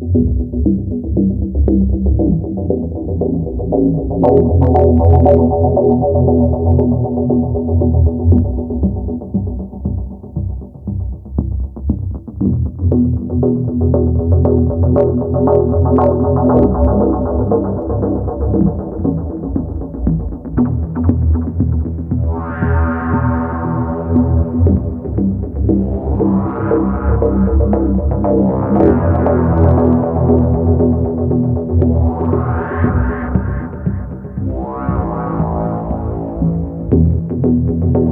Thank you.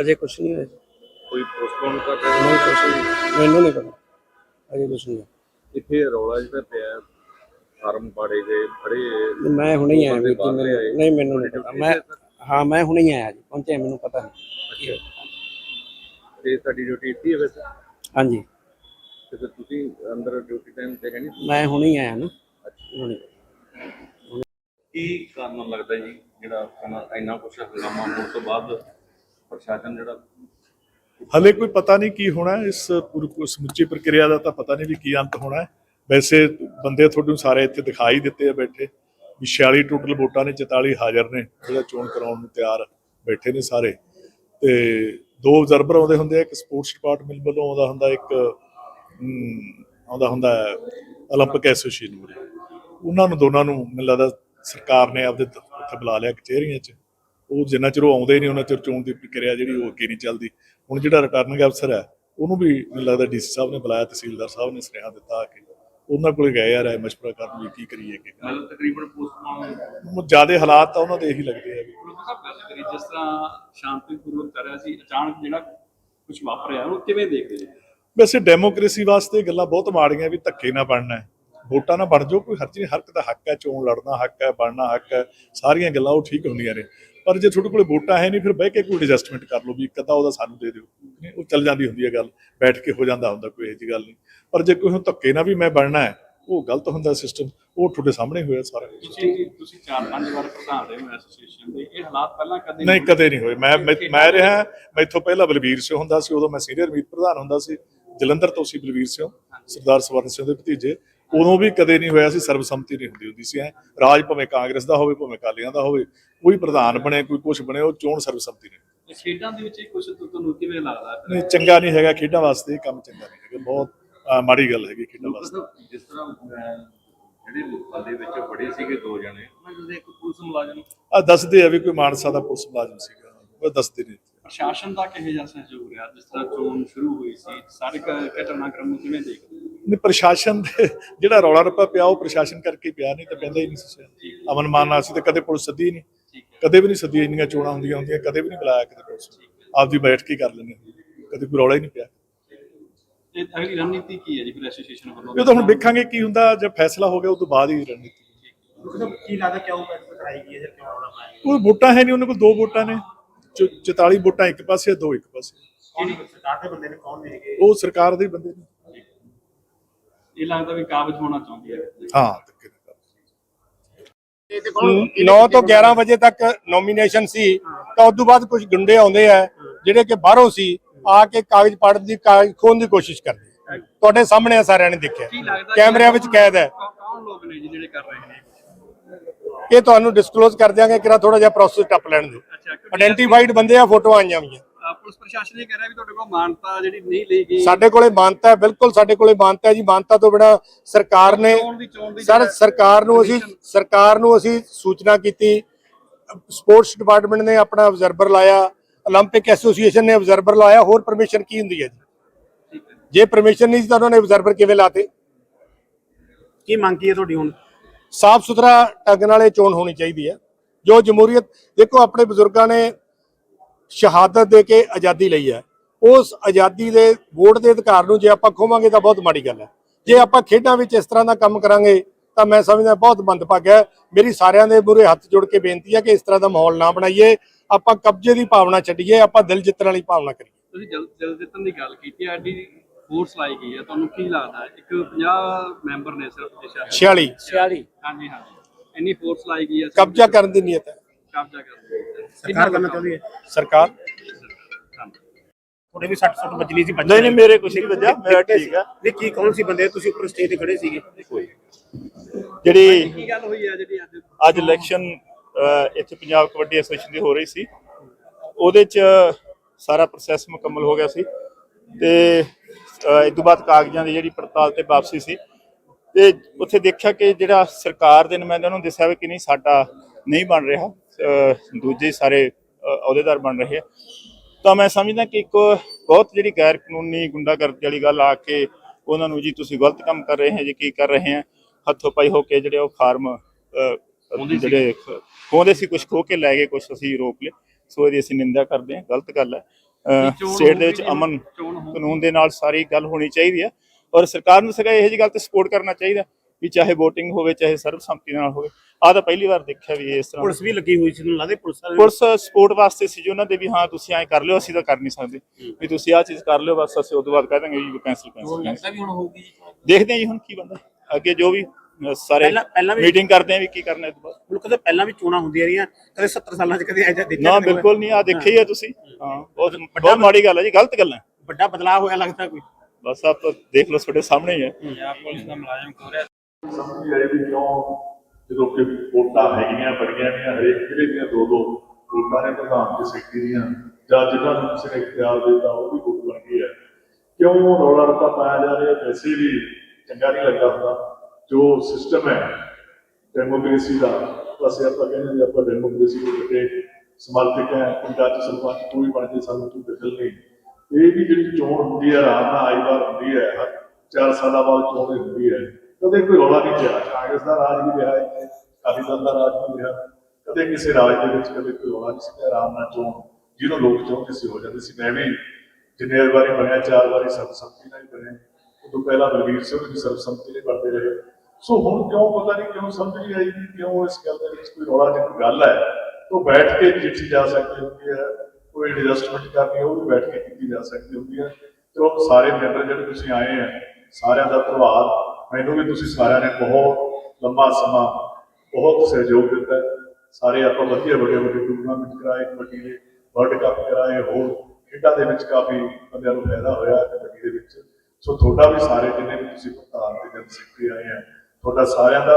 ਅਜੇ ਕੁਛ ਨਹੀਂ ਹੋਇਆ। ਕੋਈ ਪੋਸਟਪੋਨ ਕਰ ਨਹੀਂ ਰਿਹਾ ਕੁਛ ਨਹੀਂ। ਮੈਨੂੰ ਨਹੀਂ ਪਤਾ। ਅਜੇ ਕੁਛ ਨਹੀਂ ਹੋਇਆ। ਇੱਥੇ ਰੌਲਾ ਜਿਹੜਾ ਪਿਆ ਹੈ, ਫਾਰਮ ਪਾੜੇ ਗਏ ਖੜੇ ਮੈਂ ਹੁਣੇ ਹੀ ਆਇਆ ਵੀ ਮੈਨੂੰ ਆਏ। ਨਹੀਂ ਮੈਨੂੰ ਨਹੀਂ ਪਤਾ। ਮੈਂ ਹਾਂ ਮੈਂ ਹੁਣੇ ਹੀ ਆਇਆ ਜੀ ਪਹੁੰਚਿਆ ਮੈਨੂੰ ਪਤਾ ਨਹੀਂ ਤੇ ਤੁਹਾਡੀ ਡਿਊਟੀ ਇੱਥੇ ਹੈ ਵੈਸੇ? ਹਾਂਜੀ। ਤੇ ਫਿਰ ਤੁਸੀਂ ਅੰਦਰ ਡਿਊਟੀ ਟਾਈਮ ਤੇ ਹੈ ਨਹੀਂ ਮੈਂ ਹੁਣੇ ਹੀ ਆਇਆ ਨਾ। ਹੁਣੇ। ਕੀ ਕਾਰਨ ਲੱਗਦਾ ਜੀ ਜਿਹੜਾ ਇੰਨਾ- ਇੰਨਾ ਕੁਛ ਹੰਗਾਮਾ ਹੋਣ ਤੋਂ ਬਾਅਦ ਪ੍ਰਸ਼ਾਸਨ ਜਿਹੜਾ ਹਲੇ ਕੋਈ ਪਤਾ ਨਹੀਂ ਕੀ ਹੋਣਾ ਹੈ। ਇਸ ਪੂਰੀ ਸਮੁੱਚੀ ਪ੍ਰਕਿਰਿਆ ਦਾ ਤਾਂ ਪਤਾ ਨਹੀਂ ਵੀ ਕੀ ਅੰਤ ਹੋਣਾ ਹੈ ਵੈਸੇ ਬੰਦੇ ਤੁਹਾਨੂੰ ਸਾਰੇ ਇੱਥੇ ਦਿਖਾਈ ਦਿੱਤੇ ਆ ਬੈਠੇ ਵੀ 46 ਟੋਟਲ ਵੋਟਾਂ ਨੇ 44 ਹਾਜ਼ਰ ਨੇ ਜਿਹੜਾ ਚੋਣ ਕਰਾਉਣ ਨੂੰ ਤਿਆਰ ਬੈਠੇ ਨੇ ਸਾਰੇ ਤੇ ਦੋ ਅਬਜ਼ਰਵਰ ਆਉਂਦੇ ਹੁੰਦੇ ਆ ਇੱਕ ਸਪੋਰਟਸ ਡਿਪਾਰਟਮੈਂਟ ਵੱਲੋਂ ਆਉਂਦਾ ਹੁੰਦਾ ਇੱਕ ਅਮ, ਆਉਂਦਾ ਹੁੰਦਾ 올림픽 ਐਸੋਸੀਏਸ਼ਨ ਵੱਲੋਂ ਉਹਨਾਂ ਨੂੰ ਦੋਨਾਂ ਨੂੰ ਮੈਨੂੰ ਲੱਗਦਾ ਸਰਕਾਰ ਨੇ ਆਪਦੇ ਦ- ਉੱਥੇ ਬੁਲਾ ਲਿਆ ਕਚਹਿਰੀਆਂ 'ਚ ਉਹ ਜਿੰਨਾ ਚਿਰ ਉਹ ਆਉਂਦੇ ਨਹੀਂ ਉਹਨਾਂ ਚਿਰ ਚੋਣ ਦੀ ਪ੍ਰਕਿਰਿਆ ਜਿਹੜੀ ਉਹ ਅੱਗੇ ਨਹੀਂ ਚੱਲਦੀ। ਹੁਣ ਜਿਹੜਾ ਰਿਟਰਨਿੰਗ ਅਫਸਰ ਹੈ ਉਹਨੂੰ ਵੀ ਮੈਨੂੰ ਲੱਗਦਾ ਡੀਸੀ ਸਾਹਿਬ ਨੇ ਬੁਲਾਇਆ ਤਹਿਸੀਲਦਾਰ ਸਾਹਿਬ ਨੇ ਸੁਨੇਹਾ ਦਿੱਤਾ ਕਿ। ਉਹਨਾਂ ਕੋਲੇ ਗਏ ਯਾਰ ਇਹ ਮਸ਼ਵਰਾ ਕਰਨ ਵੀ ਕੀ ਕਰੀਏ ਕਿ ਮਤਲਬ ਤਕਰੀਬਨ ਪੋਸਟਪੋਨ ਜ਼ਿਆਦਾ ਹਾਲਾਤ ਤਾਂ ਉਹਨਾਂ ਦੇ ਇਹੀ ਲੱਗਦੇ ਆ ਵੀ ਸਾਹਿਬ ਗੱਲ ਕਰੀ ਜਿਸ ਤਰ੍ਹਾਂ ਸ਼ਾਂਤੀਪੂਰਵਕ ਕਰ ਰਿਹਾ ਸੀ ਅਚਾਨਕ ਜਿਹੜਾ ਕੁਝ ਵਾਪਰਿਆ ਉਹਨੂੰ ਕਿਵੇਂ ਦੇਖਦੇ ਜੀ? ਵੈਸੇ ਡੈਮੋਕ੍ਰੇਸੀ ਵਾਸਤੇ ਗੱਲਾਂ ਬਹੁਤ ਮਾੜੀਆਂ ਵੀ ਧੱਕੇ ਨਾ ਬਣਨਾ ਵੋਟਾਂ ਨਾ ਬਣ ਜਾਓ ਕੋਈ ਹਰ ਚੀਜ਼ ਹਰ ਇੱਕ ਦਾ ਹੱਕ ਹੈ ਚੋਣ ਲੜਨਾ ਹੱਕ ਹੈ ਬਣਨਾ ਹੱਕ ਹੈ ਸਾਰੀਆਂ ਗੱਲਾਂ ਉਹ ਠੀਕ ਹੁੰਦੀਆਂ ਨੇ। ਪਰ ਜੇ ਤੁਹਾਡੇ ਕੋਲੇ ਵੋਟਾਂ ਹੈ ਨਹੀਂ ਫਿਰ ਬਹਿ ਕੇ ਕੋਈ ਐਡਜਸਟਮੈਂਟ ਕਰ ਲਓ ਵੀ ਇੱਕ ਅੱਧਾ ਉਹਦਾ ਸਾਨੂੰ ਦੇ ਦਿਓ। ਉਹ ਚੱਲ ਜਾਂਦੀ ਹੁੰਦੀ ਹੈ ਗੱਲ ਬੈਠ ਕੇ ਹੋ ਜਾਂਦਾ ਹੁੰਦਾ ਕੋਈ ਇਹੋ ਗੱਲ ਨਹੀਂ। ਪਰ ਜੇ ਕੋਈ ਹੁਣ ਧੱਕੇ ਨਾਲ ਵੀ ਮੈਂ ਬਣਨਾ ਹੈ ਉਹ ਗਲਤ ਹੁੰਦਾ ਸਿਸਟਮ ਉਹ ਤੁਹਾਡੇ ਸਾਹਮਣੇ ਹੋਇਆ ਸਾਰਾ। ਤੁਸੀਂ ਚਾਰ ਪੰਜ ਵਾਰ ਪ੍ਰਧਾਨ ਰਹੇ ਹੋ ਐਸੋਸੀਏਸ਼ਨ ਦੇ ਇਹ ਹਾਲਾਤ ਪਹਿਲਾਂ ਕਦੇ ਨਹੀਂ ਕਦੇ ਨਹੀਂ ਹੋਏ। ਮੈਂ ਮੈਂ- ਮੈਂ ਰਿਹਾ ਮੈਥੋਂ ਪਹਿਲਾਂ ਬਲਵੀਰ ਸਿੰਘ ਹੁੰਦਾ ਸੀ ਉਦੋਂ ਮੈਂ ਸੀਨੀਅਰ ਮੀਤ ਪ੍ਰਧਾਨ ਹੁੰਦਾ ਸੀ। ਜਲੰਧਰ ਤੋਂ ਸੀ ਬਲਵੀਰ ਸਿੰਘ ਸਰਦਾਰ ਸਵਰਨ ਸਿੰਘ ਦੇ ਭਤੀਜੇ। ਉਦੋਂ ਵੀ ਕਦੇ ਨਹੀਂ ਹੋਇਆ ਸੀ ਸਰਬਸੰਮਤੀ ਨਹੀਂ ਹੁੰਦੀ ਹੁੰਦੀ ਸੀ ਐ। ਰਾਜ ਭਾਵੇਂ ਕਾਂਗਰਸ ਦਾ ਹੋਵੇ ਭਾਵੇਂ ਅਕਾਲੀਆਂ ਦਾ ਹੋਵੇ। ਕੋਈ ਪ੍ਰਧਾਨ ਬਣੇ ਕੋਈ ਕੁਝ ਬਣੇ ਉਹ ਚੋਣ ਸਰਬਸੰਮਤੀ ਇਹ ਖੇਡਾਂ ਦੇ ਵਿੱਚ ਕੁਝ ਤੁਹਾਨੂੰ ਕਿਵੇਂ ਲੱਗਦਾ? ਨਹੀਂ ਚੰਗਾ ਨਹੀਂ ਹੈਗਾ ਖੇਡਾਂ ਵਾਸਤੇ ਕੰਮ ਚੰਗਾ ਨਹੀਂ ਹੈਗਾ। ਬਹੁਤ ਮਾੜੀ ਗੱਲ ਹੈਗੀ ਖੇਡਾਂ ਵਾਸਤੇ। ਜਿਸ ਤਰ੍ਹਾਂ ਜਿਹੜੇ ਲੋਕਾਂ ਦੇ ਵਿੱਚ ਬੜੇ ਸੀਗੇ ਦੋ ਜਣੇ ਉਹਨਾਂ ਦੇ ਇੱਕ ਪੁਲਿਸ ਮੁਲਾਜ਼ਮ। ਆ ਦੱਸਦੇ ਆ ਵੀ ਕੋਈ ਮਾਨਸਾ ਦਾ ਪੁਲਿਸ ਮੁਲਾਜ਼ਮ ਸੀਗਾ। ਉਹ ਦੱਸਦੇ ਨਹੀਂ ਪ੍ਰਸ਼ਾਸਨ ਦਾ ਕਿਹੋ ਜਿਹਾ ਸਹਿਯੋਗ ਰਿਹਾ? ਜਿਸ ਤਰ੍ਹਾਂ ਚੋਣ ਸ਼ੁਰੂ ਹੋਈ ਸੀ ਸਾਰੇ ਘਟਨਾਕ੍ਰਮ ਨੂੰ ਕਿਵੇਂ ਦੇਖਦੇ? ਨਹੀਂ ਪ੍ਰਸ਼ਾਸਨ ਦੇ ਜਿਹੜਾ ਰੌਲਾ ਰੱਪਾ ਪਿਆ ਉਹ ਪ੍ਰਸ਼ਾਸਨ ਕਰਕੇ ਪਿਆ ਨਹੀਂ ਤਾਂ ਪੈਂਦਾ ਹੀ ਨਹੀਂ ਸੀ ਅਮਨ ਮਾਨ ਨਾਲ ਸੀ ਤੇ ਕਦੇ ਪੁਲਿਸ ਸੱਦੀ ਨਹੀਂ। ਕਦੇ ਵੀ ਨਹੀਂ ਸੱਦੀ ਇੰਨੀਆਂ ਚੋਣਾਂ ਹੁੰਦੀਆਂ ਹੁੰਦੀਆਂ ਕਦੇ ਵੀ ਨਹੀਂ ਬੁਲਾਇਆ ਕਦੇ ਪੁਲਿਸ। ਆਪਦੀ ਬੈਠ ਕੇ ਕਰ ਲੈਂਦੇ ਕਦੇ ਕੋਈ ਰੌਲਾ ਹੀ ਨਹੀਂ ਪਿਆ। ਤੇ ਅਗਲੀ ਰਣਨੀਤੀ ਕੀ ਹੈ ਜੀ ਫਿਰ ਐਸੋਸੀਏਸ਼ਨ ਵੱਲੋਂ? ਇਹ ਤਾਂ ਹੁਣ ਵੇਖਾਂਗੇ ਕੀ ਹੁੰਦਾ ਜਦ ਫੈਸਲਾ ਹੋ ਗਿਆ ਉਸ ਤੋਂ ਬਾਅਦ ਹੀ ਰਣਨੀਤੀ। ਕੀ ਲੱਗਦਾ ਕਿਉਂ ਕਰਾਈ ਗਈ ਹੈ ਜਾਂ ਕਿਉਂ ਰੌਲਾ ਪਾਇਆ ਗਿਆ? ਉਹ ਵੋਟਾਂ ਹੈ ਨਹੀਂ ਉਹਨਾਂ ਕੋਲ ਦੋ ਵੋਟਾਂ ਨੇ। ਚ- 44 ਵੋਟਾਂ ਇੱਕ ਪਾਸੇ ਦੋ ਇੱਕ ਪਾਸੇ। ਕੌਣ ਸਰਕਾਰ ਦੇ ਬੰਦੇ ਨੇ ਕੌਣ ਨੇ ਉਹ ਸਰਕਾਰ ਦੇ ਬੰਦੇ ਨੇ। ਇਹ ਲੱਗਦਾ ਵੀ ਕਾਬਜ ਹੋਣਾ ਚਾਹੁੰਦੀ ਹੈ। ਹਾਂ। 9 ਤੋਂ 11 ਵਜੇ ਤੱਕ ਨੋਮੀਨੇਸ਼ਨ ਸੀ। ਤਾਂ ਉਸ ਤੋਂ ਬਾਅਦ ਕੁਝ ਗੁੰਡੇ ਆਉਂਦੇ ਆ ਜਿਹੜੇ ਕਿ ਬਾਹਰੋਂ ਸੀ ਆ ਕੇ ਕਾਗਜ਼ ਪੜਨ ਦੀ ਕਾਗਜ਼ ਖੋਣ ਦੀ ਕੋਸ਼ਿਸ਼ ਕਰਦੇ। ਤੁਹਾਡੇ ਸਾਹਮਣੇ ਆ ਸਾਰਿਆਂ ਨੇ ਦੇਖਿਆ। ਕੈਮਰਿਆਂ ਵਿੱਚ ਕੈਦ ਹੈ। ਕੌਣ ਲੋਕ ਨੇ ਜੀ ਜਿਹੜੇ ਕਰ ਰਹੇ ਨੇ? ਇਹ ਤੁਹਾਨੂੰ ਡਿਸਕਲੋਜ਼ ਕਰ ਦਿਆਂਗੇ ਕਿਰਾ ਥੋੜਾ ਜਿਹਾ ਪ੍ਰੋਸੈਸ ਟੱਪ ਲੈਣ ਦਿਓ। ਆਇਡੈਂਟੀਫਾਈਡ ਬੰਦੇ ਆ ਫੋਟੋਆਂ ਆਈਆਂ ਹੋਈਆਂ। ਪੁਲਿਸ ਪ੍ਰਸ਼ਾਸਨ ਇਹ ਕਹਿ ਰਿਹਾ ਵੀ ਤੁਹਾਡੇ ਕੋਲ ਮਾਨਤਾ ਜਿਹੜੀ ਨਹੀਂ ਲਈ ਗਈ ਸਾਡੇ ਕੋਲੇ ਮਾਨਤਾ ਹੈ ਬਿਲਕੁਲ ਸਾਡੇ ਕੋਲੇ ਮਾਨਤਾ ਹੈ ਜੀ ਮਾਨਤਾ ਤੋਂ ਬਿਨਾ ਸਰਕਾਰ ਨੇ ਚੋਣ ਦੀ ਚੋਣ ਦੀ ਸਰ ਜਿਹੜਾ ਸਰਕਾਰ ਨੂੰ ਅਸੀਂ ਸਰਕਾਰ ਨੂੰ ਅਸੀਂ ਸੂਚਨਾ ਕੀਤੀ ਸਪੋਰਟਸ ਡਿਪਾਰਟਮੈਂਟ ਨੇ ਆਪਣਾ ਅਬਜ਼ਰਵਰ ਲਾਇਆ 올림픽 ਐਸੋਸੀਏਸ਼ਨ ਨੇ ਅਬਜ਼ਰਵਰ ਲਾਇਆ ਹੋਰ ਪਰਮਿਸ਼ਨ ਕੀ ਹੁੰਦੀ ਹੈ ਜੀ ਠੀਕ ਹੈ ਜੇ ਪਰਮਿਸ਼ਨ ਨਹੀਂ ਸੀ ਤਾਂ ਉਹਨਾਂ ਨੇ ਅਬਜ਼ਰਵਰ ਕਿਵੇਂ ਲਾਤੇ ਕੀ ਮੰਗ ਕੀ ਹੈ ਤੁਹਾਡੀ ਹੁਣ ਸਾਫ ਸੁਥਰਾ ਢੰਗ ਨਾਲ ਇਹ ਚੋਣ ਹੋਣੀ ਚਾਹੀਦੀ ਹੈ ਜੋ ਜਮਹੂਰੀਅਤ ਦੇਖੋ ਆਪਣੇ ਬਜ਼ੁਰਗਾਂ ਨੇ ਸ਼ਹਾਦਤ ਦੇ ਕੇ ਆਜ਼ਾਦੀ ਲਈ ਹੈ। ਉਸ ਆਜ਼ਾਦੀ ਦੇ ਵੋਟ ਦੇ ਅਧਿਕਾਰ ਨੂੰ ਜੇ ਆਪਾਂ ਖੋਵਾਂਗੇ ਤਾਂ ਬਹੁਤ ਮਾੜੀ ਗੱਲ ਹੈ। ਜੇ ਆਪਾਂ ਖੇਡਾਂ ਵਿੱਚ ਇਸ ਤਰ੍ਹਾਂ ਦਾ ਕੰਮ ਕਰਾਂਗੇ ਤਾਂ ਮੈਂ ਸਮਝਦਾ ਬਹੁਤ ਮੰਦਭਾਗਾ ਮੇਰੀ ਸਾਰਿਆਂ ਦੇ ਮੂਹਰੇ ਹੱਥ ਜੋੜ ਕੇ ਬੇਨਤੀ ਹੈ ਕਿ ਇਸ ਤਰ੍ਹਾਂ ਦਾ ਮਾਹੌਲ ਨਾ ਬਣਾਈਏ। ਆਪਾਂ ਕਬਜ਼ੇ ਦੀ ਭਾਵਨਾ ਛੱਡੀਏ ਆਪਾਂ ਦਿਲ ਜਿੱਤਣ ਵਾਲੀ ਭਾਵਨਾ ਕਰੀਏ। ਤੁਸੀਂ ਜਲ ਜਲ ਜਿੱਤਣ ਦੀ ਗੱਲ ਕੀਤੀ ਹੈ ਐਡੀ ਫੋਰਸ ਲਾਈ ਗਈ ਹੈ। ਤੁਹਾਨੂੰ ਕੀ ਲੱਗਦਾ ਇੱਕ 50 ਮੈਂਬਰ ਨੇ ਸਿਰਫ ਦੇਸ਼ਾਂ ਦੇ 46 46 ਹਾਂਜੀ ਹਾਂਜੀ। ਇੰਨੀ ਫੋਰਸ ਲਾਈ ਗਈ ਹੈ ਕਬਜ਼ਾ ਕਰਨ ਦੀ ਨੀਅਤ ਹੈ। ਕਬਜ਼ਾ ਕਰਨ ਦੀ ਸਰਕਾਰ ਕਰਨਾ ਚਾਹੁੰਦੀ ਹੈ? ਸਰਕਾਰ? ਤੁਹਾਡੇ ਵੀ 60 60 ਵੱਜਣੀ ਸੀ ਬੱਚੇ ਨਹੀਂ ਨਹੀਂ ਮੇਰੇ ਕੁਛ ਨਹੀਂ ਵੱਜਿਆ ਮੇਰਾ ਠੀਕ ਆ। ਨਹੀਂ ਕੀ ਕੌਣ ਸੀ ਬੰਦੇ? ਤੁਸੀਂ ਉੱਪਰ ਸਟੇਜ ਤੇ ਖੜੇ ਸੀਗੇ। ਜਿਹੜੀ ਕੀ ਗੱਲ ਹੋਈ ਹੈ ਜਿਹੜੀ ਅੱਜ? ਅੱਜ ਇਲੈਕਸ਼ਨ ਇੱਥੇ ਪੰਜਾਬ ਕਬੱਡੀ ਐਸੋਸੀਏਸ਼ਨ ਦੀ ਹੋ ਰਹੀ ਸੀ। ਉਹਦੇ ਚ ਸਾਰਾ ਪ੍ਰੋਸੈਸ ਮੁਕੰਮਲ ਹੋ ਗਿਆ ਸੀ ਤੇ ਇਹ ਤੋਂ ਬਾਅਦ ਕਾਗਜ਼ਾਂ ਦੀ ਜਿਹੜੀ ਪੜਤਾਲ ਤੇ ਵਾਪਸੀ ਸੀ। ਤੇ ਉੱਥੇ ਦੇਖਿਆ ਕਿ ਜਿਹੜਾ ਸਰਕਾਰ ਦੇ ਨੁਮਾਇੰਦਿਆਂ ਨੂੰ ਦੱਸਿਆ ਵੀ ਕਿ ਨਹੀਂ ਸਾਡਾ ਨਹੀਂ ਬਣ ਰਿਹਾ ਦੂਜੇ ਸਾਰੇ ਅਹ, ਅਹੁਦੇਦਾਰ ਬਣ ਰਹੇ ਆ। ਤਾਂ ਮੈਂ ਸਮਝਦਾ ਕਿ ਇੱਕ ਬਹੁਤ ਜਿਹੜੀ ਗੈਰ ਕਾਨੂੰਨੀ ਗੁੰਡਾਗਰਦੀ ਵਾਲੀ ਗੱਲ ਆ ਕੇ ਉਹਨਾਂ ਨੂੰ ਜੀ ਤੁਸੀਂ ਗਲਤ ਕੰਮ ਕਰ ਰਹੇ ਹੋ ਜੀ ਕੀ ਕਰ ਰਹੇ ਆ ਹੱਥੋਂ ਪਾਈ ਹੋ ਕੇ ਜਿਹੜੇ ਉਹ ਫਾਰਮ ਜਿਹੜੇ ਖੋਹਦੇ ਸੀ ਕੁਝ ਖੋ ਕੇ ਲੈ ਗਏ ਕੁਝ ਅਸੀਂ ਰੋਕ ਲਏ। ਸੋ ਇਹਦੀ ਅਸੀਂ ਨਿੰਦਾ ਕਰਦੇ ਹਾਂ ਗਲਤ ਗੱਲ ਹੈ ਸਟੇਟ ਦੇ ਵਿੱਚ ਅਮਨ। ਕਾਨੂੰਨ ਦੇ ਨਾਲ ਸਾਰੀ ਗੱਲ ਹੋਣੀ ਚਾਹੀਦੀ ਹੈ ਔਰ ਸਰਕਾਰ ਨੂੰ ਸਗਾ ਇਹੋ ਜਿਹੀ ਗੱਲ ਤੇ ਸਪੋਰਟ ਕਰਨਾ ਚਾਹੀਦਾ। ਵੀ ਚਾਹੇ VOTING ਹੋਵੇ ਚਾਹੇ ਸਰਬਸੰਮਤੀ ਨਾਲ ਹੋਵੇ। ਆਹ ਤਾਂ ਪਹਿਲੀ ਵਾਰ ਦੇਖਿਆ ਵੀ ਇਸ ਤਰ੍ਹਾਂ ਪੁਲਿਸ ਵੀ ਲੱਗੀ ਹੋਈ ਸੀ ਤੁਹਾਨੂੰ ਲੱਗਦਾ ਪੁਲਿਸ ਵਾਲੇ ਪੁਲਿਸ ਸਪੋਰਟ ਵਾਸਤੇ ਸੀ ਜੀ ਉਹਨਾਂ ਦੇ ਵੀ ਹਾਂ ਤੁਸੀਂ ਐਂ ਕਰ ਲਿਓ ਅਸੀਂ ਤਾਂ ਕਰ ਨਹੀਂ ਸਕਦੇ। ਵੀ ਤੁਸੀਂ ਆਹ ਚੀਜ਼ ਕਰ ਲਿਓ ਬਸ ਅਸੀਂ ਉਦੋਂ ਬਾਅਦ ਕਹਿ ਦਾਂਗੇ ਜੀ ਕੈਂਸਲ ਕੈਂਸਲ ਵੀ ਹੁਣ ਹੋਊਗੀ ਦੇਖਦੇ ਹਾਂ ਜੀ ਹੁਣ ਕੀ ਬੰਦਾ ਅੱਗੇ ਜੋ ਵੀ ਸਾਰੇ ਮੀਟਿੰਗ ਕਰਦੇ ਆ ਵੀ ਕੀ ਕਰਨਾ ਇਸ ਤੋਂ ਬਾਅਦ। ਮੁਲਕ ਦੇ ਪਹਿਲਾਂ ਵੀ ਚੋਣਾਂ ਹੁੰਦੀਆਂ ਰਹੀਆਂ ਕਦੇ 70 ਸਾਲਾਂ 'ਚ ਕਦੇ ਐਜਾ ਦੇਖਿਆ ਨਾ। ਬਿਲਕੁਲ ਨਹੀਂ ਆ ਦੇਖਿਆ ਹੀ ਆ ਤੁਸੀਂ। ਹਾਂ। ਬਹੁਤ ਬਹੁਤ ਮਾੜੀ ਗੱਲ ਹੈ ਜੀ ਗਲਤ ਗੱਲ ਹੈ। ਵੱਡਾ ਬਦਲਾਅ ਹੋਇਆ ਲੱਗਦਾ ਕੋਈ? ਬਸ ਆਪ ਦੇਖ ਲਓ ਤੁਹਾਡੇ ਸਾਹਮਣੇ ਹੀ ਹੈ। ਸਮਝ ਆਈ ਵੀ ਕਿਉਂ? ਜਦੋਂ ਕਿ ਵੋਟਾਂ ਹੈਗੀਆਂ, ਬੜੀਆਂ ਨੇ ਹਰੇਕ ਜ਼ਿਲ੍ਹੇ ਦੀਆਂ ਦੋ ਦੋ ਵੋਟਾਂ ਨੇ ਪ੍ਰਧਾਨ ਤੇ ਸੈਕਟਰੀ ਦੀਆਂ। ਜਾਂ ਜਿਨ੍ਹਾਂ ਨੂੰ ਕਿਸੇ ਨੇ ਇਖਤਿਆਰ ਦਿੱਤਾ ਉਹ ਵੀ ਵੋਟ ਬਣ ਗਈ ਹੈ। ਕਿਉਂ ਰੌਲਾ ਰੱਪਾ ਪਾਇਆ ਜਾ ਰਿਹਾ? ਵੈਸੇ ਵੀ ਚੰਗਾ ਨਹੀਂ ਲੱਗਾ ਹੁੰਦਾ। ਜੋ ਸਿਸਟਮ ਹੈ ਡੈਮੋਕ੍ਰੇਸੀ ਦਾ, ਵੈਸੇ ਆਪਾਂ ਕਹਿੰਦੇ ਵੀ ਆਪਾਂ ਡੈਮੋਕ੍ਰੇਸੀ ਦੇ ਵੱਡੇ ਸਮਰਥਕ ਹੈ, ਪਿੰਡਾਂ ਚ ਸਰਪੰਚ ਕੋਈ ਬਣ ਜੇ, ਸਾਨੂੰ ਕੋਈ ਦਖਲ ਨਹੀਂ। ਇਹ ਵੀ ਜਿਹੜੀ ਚੋਣ ਹੁੰਦੀ ਹੈ ਆਰਾਮ ਨਾਲ ਆਈ ਵਾਰ ਹੁੰਦੀ ਹੈ, ਹਰ ਚਾਰ ਸਾਲਾਂ ਬਾਅਦ ਚੋਣ ਹੁੰਦੀ ਹੈ। ਕਦੇ ਕੋਈ ਰੌਲਾ ਨਹੀਂ ਪਿਆ। ਕਾਂਗਰਸ ਦਾ ਰਾਜ ਵੀ ਰਿਹਾ ਹੈ ਅਕਾਲੀ ਦਲ ਦਾ ਰਾਜ ਵੀ ਰਿਹਾ। ਕਦੇ ਕਿਸੇ ਰਾਜ ਦੇ ਵਿੱਚ ਕਦੇ ਕੋਈ ਰੌਲਾ ਨਹੀਂ ਸੀ ਆਰਾਮ ਨਾਲ ਚੋਣ, ਜਿਹਨੂੰ ਲੋਕ ਚਾਹੁੰਦੇ ਸੀ ਹੋ ਜਾਂਦੀ ਸੀ। ਮੈਂ ਵੀ ਜਿੰਨੇ ਵਾਰੀ ਬਣਿਆ, ਚਾਰ ਵਾਰੀ ਸਰਬਸੰਮਤੀ ਨਾਲ ਹੀ ਬਣਿਆ। ਉਦੋਂ ਪਹਿਲਾਂ ਬਲਵੀਰ ਸਿੰਘ ਵੀ ਸਰਬਸੰਮਤੀ ਨਾਲ ਬਣਦੇ ਰਹੇ। ਸੋ ਹੁਣ ਕਿਉਂ ਪਤਾ ਨਹੀਂ ਕਿਉਂ ਸਮਝ ਨਹੀਂ ਆਈ ਕਿਉਂ ਇਸ ਗੱਲ ਦੇ ਵਿੱਚ ਕੋਈ ਰੌਲਾ ਦੀ ਕੋਈ ਗੱਲ ਹੈ। ਉਹ ਬੈਠ ਕੇ ਜਿੱਤੀ ਜਾ ਸਕਦੀ ਹੁੰਦੀ ਹੈ। ਕੋਈ ਐਡਜਸਟਮੈਂਟ ਕਰਨੀ ਉਹ ਵੀ ਬੈਠ ਕੇ ਕੀਤੀ ਜਾ ਸਕਦੀ ਹੁੰਦੀ ਹੈ। ਤੇ ਉਹ ਸਾਰੇ ਮੈਂਬਰ ਜਿਹੜੇ ਤੁਸੀਂ ਆਏ ਆ ਸਾਰਿਆਂ ਦਾ ਧੰਨਵਾਦ। ਮੈਨੂੰ ਵੀ ਤੁਸੀਂ ਸਾਰਿਆਂ ਨੇ ਬਹੁਤ ਲੰਮਾ ਸਮਾਂ ਬਹੁਤ ਸਹਿਯੋਗ ਦਿੱਤਾ। ਸਾਰੇ ਆਪਾਂ ਵਧੀਆ ਵੱਡੇ ਵੱਡੇ ਟੂਰਨਾਮੈਂਟ ਕਰਾਏ, ਕਬੱਡੀ ਦੇ ਵਰਲਡ ਕੱਪ ਕਰਾਏ, ਹੋਰ ਖੇਡਾਂ ਦੇ ਵਿੱਚ ਕਾਫੀ ਬੰਦਿਆਂ ਨੂੰ ਫਾਇਦਾ ਹੋਇਆ ਕਬੱਡੀ ਦੇ ਵਿੱਚ। ਸੋ ਤੁਹਾਡਾ ਵੀ ਸਾਰੇ ਜਿੰਨੇ ਵੀ ਤੁਸੀਂ ਪ੍ਰਧਾਨ ਤੇ ਜਨ ਸੈਕਟਰੀ ਆਏ ਆ, ਤੁਹਾਡਾ ਸਾਰਿਆਂ ਦਾ,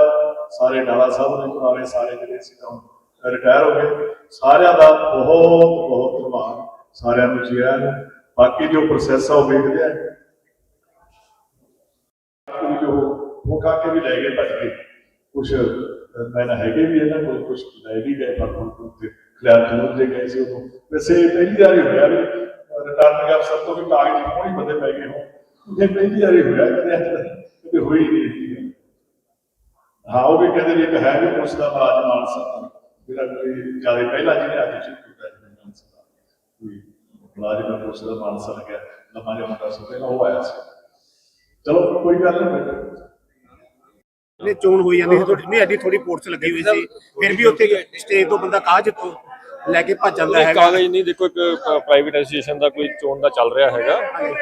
ਸਾਰੇ ਡਾਲਾ ਸਾਹਿਬ ਦੇ ਪੁਰਾਣੇ ਸਾਰੇ ਜਿਹੜੇ ਸੀ ਤਾਂ ਰਿਟਾਇਰ ਹੋ ਗਏ, ਸਾਰਿਆਂ ਦਾ ਬਹੁਤ ਬਹੁਤ ਧੰਨਵਾਦ ਸਾਰਿਆਂ ਨੂੰ ਜੀ ਆਇਆਂ ਬਾਕੀ ਜੋ ਪ੍ਰੋਸੈਸ ਆ ਉਹ ਵੇਖਦੇ ਆ। ਕੋਈ ਜੋ ਉਹ ਖਾ ਕੇ ਵੀ ਲੈ ਗਏ ਭੱਜ ਗਏ। ਕੁਛ ਮੈਨਾਂ ਹੈਗੇ ਵੀ ਇਹਨਾਂ ਕੋਲ, ਕੁਛ ਲੈ ਵੀ ਗਏ, ਪਰ ਹੁਣ ਤੇ ਖਿਆਲ ਖੂਨ ਦੇ ਗਏ ਸੀ ਉਦੋਂ। ਵੈਸੇ ਪਹਿਲੀ ਵਾਰੀ ਹੋਇਆ ਵੀ ਰਿਟਰਨ ਅਫਸਰ ਤੋਂ ਵੀ ਕਾਗਜ਼ ਕੋਈ ਬੰਦੇ ਪੈ ਗਏ ਹੋ ਇਹ ਪਹਿਲੀ ਵਾਰੀ ਹੋਇਆ ਕਦੇ ਕਦੇ ਹੋਈ ਨਹੀਂ ਹਾਂ, ਉਹ ਵੀ ਕਹਿੰਦੇ ਵੀ ਇੱਕ ਹੈ ਵੀ ਪੁਲਿਸ ਦਾ ਮੁਲਾਜ਼ਮ ਮਾਨਸਾ। ਜਿਹੜਾ ਕੋਈ ਜ਼ਿਆਦਾ ਪਹਿਲਾਂ ਜਿਹਨੇ ਅੱਜ ਸ਼ੁਰੂ ਕੀਤਾ ਜੀ, ਮਾਨਸਾ ਦਾ। ਕੋਈ ਮੁਲਾਜ਼ਮ ਪੁਲਿਸ ਦਾ ਮਾਨਸਾ ਲੱਗਿਆ, ਲੰਮਾ ਜਿਹਾ ਮੁੰਡਾ ਸੀ, ਪਹਿਲਾਂ ਉਹ ਆਇਆ ਸੀ। ਚਲੋ ਕੋਈ ਗੱਲ ਨਹੀਂ ਨੇ ਚੋਣ ਹੋਈ ਜਾਂਦੀ ਸੀ ਤੁਹਾਡੀ ਨਹੀਂ ਐਡੀ ਥੋੜੀ ਪੁਲਿਸ ਲੱਗੀ ਹੋਈ ਸੀ। ਫਿਰ ਵੀ ਉੱਥੇ ਸਟੇਜ ਤੋਂ ਬੰਦਾ ਕਾਜ ਤੋਂ? ਲੈ ਕੇ ਭੱਜ ਜਾਂਦਾ ਨਹੀਂ, ਹੈਗਾ। ਕਾਗਜ਼ ਨਹੀਂ ਦੇਖੋ ਇੱਕ ਪ੍ਰਾਈਵੇਟ ਐਸੋਸੀਏਸ਼ਨ ਦਾ ਕੋਈ ਚੋਣ ਦਾ ਚੱਲ ਰਿਹਾ ਹੈਗਾ।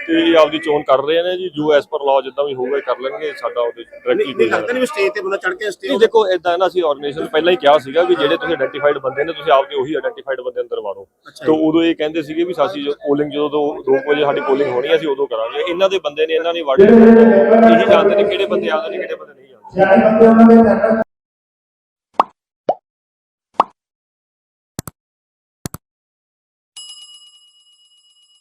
ਤੇ ਇਹ ਆਪਦੀ ਚੋਣ ਕਰ ਰਹੇ ਨੇ ਜੀ ਜੋ ਐਸ ਪਰ ਲਾਅ ਜਿੱਦਾਂ ਵੀ ਹੋਊਗਾ ਕਰ ਲੈਣਗੇ ਸਾਡਾ ਉਹਦੇ ਡਾਇਰੈਕਟਲੀ ਨਹੀਂ ਕੋਈ ਨਹੀਂ ਲੱਗਦਾ ਨਹੀਂ ਸਟੇਜ ਤੇ ਬੰਦਾ ਚੜ ਕੇ ਨਹੀਂ ਸਟੇਜ ਦੇਖੋ ਇਦਾਂ ਨਾ ਅਸੀਂ ਆਰਗੇਨਾਈਜੇਸ਼ਨ ਪਹਿਲਾਂ ਹੀ ਕਿਹਾ ਸੀਗਾ ਵੀ ਜਿਹੜੇ ਤੁਸੀਂ ਆਇਡੈਂਟੀਫਾਈਡ ਬੰਦੇ ਨੇ ਤੁਸੀਂ ਆਪਦੇ ਉਹੀ ਆਇਡੈਂਟੀਫਾਈਡ ਬੰਦੇ ਅੰਦਰ ਵਾੜੋ। ਤੇ ਉਦੋਂ ਇਹ ਕਹਿੰਦੇ ਸੀਗੇ ਵੀ ਸਾਸੀ ਜੋ ਪੋਲਿੰਗ ਜਦੋਂ ਦੋ ਦੋ ਕੁ ਵਜੇ ਸਾਡੀ ਪੋਲਿੰਗ ਹੋਣੀ ਹੈ, ਅਸੀਂ ਉਦੋਂ ਕਰਾਂਗੇ। ਇਹਨਾਂ ਦੇ ਬੰਦੇ ਨੇ ਇਹਨਾਂ ਨੇ ਵਾੜੇ। ਇਹੀ ਜਾਣਦੇ ਨੇ ਕਿਹੜੇ ਬੰਦੇ ਆਉਂਦੇ ਨੇ ਕਿਹੜੇ ਬੰਦੇ ਨਹੀਂ ਆਉਂਦੇ।